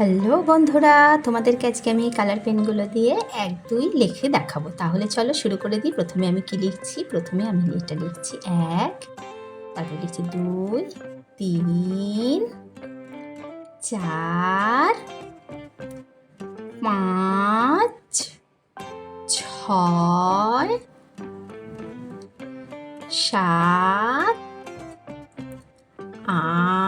Hello বন্ধুরা, তোমাদেরকে আজকে আমি কালার পেনগুলো দিয়ে এক, দুই লিখে দেখাবো। তাহলে চলো শুরু করে দিই। প্রথমে আমি কি লিখছি? প্রথমে আমি এটা লিখছি এক, তারপরে লিখছি দুই, তিন, চার, পাঁচ, ছয়, সাত আট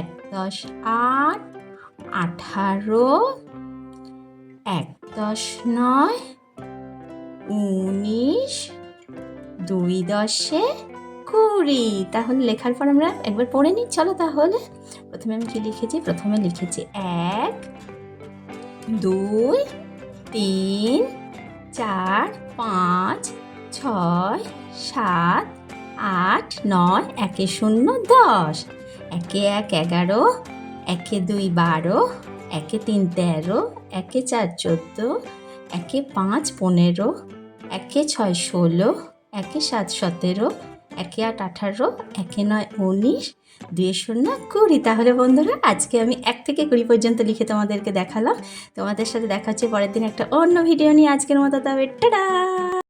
এক দশ আট, আঠারো, এক দশ নয়, উনিশ, দুই দশে কুড়ি। তাহলে লেখার পর আমরা একবার পড়ে নিই। চলো তাহলে প্রথমে আমি কি লিখেছি? প্রথমে লিখেছি এক, দুই, তিন, চার, পাঁচ, ছয়, সাত, আট, নয়, একে শূন্য, দশ। একে এক এগারো, একে দুই বারো, একে তিন তেরো, একে চার চোদ্দ, একে পাঁচ পনেরো, একে ছয় ষোলো, একে সাত সতেরো, একে আট আঠারো, একে নয় উনিশ, দুই শূন্য কুড়ি। তাহলে বন্ধুরা, আজকে আমি এক থেকে কুড়ি পর্যন্ত লিখে তোমাদেরকে দেখালাম। তোমাদের সাথে দেখা হচ্ছে পরের দিন একটা অন্য ভিডিও নিয়ে আজকের মতো তবে, টাটা!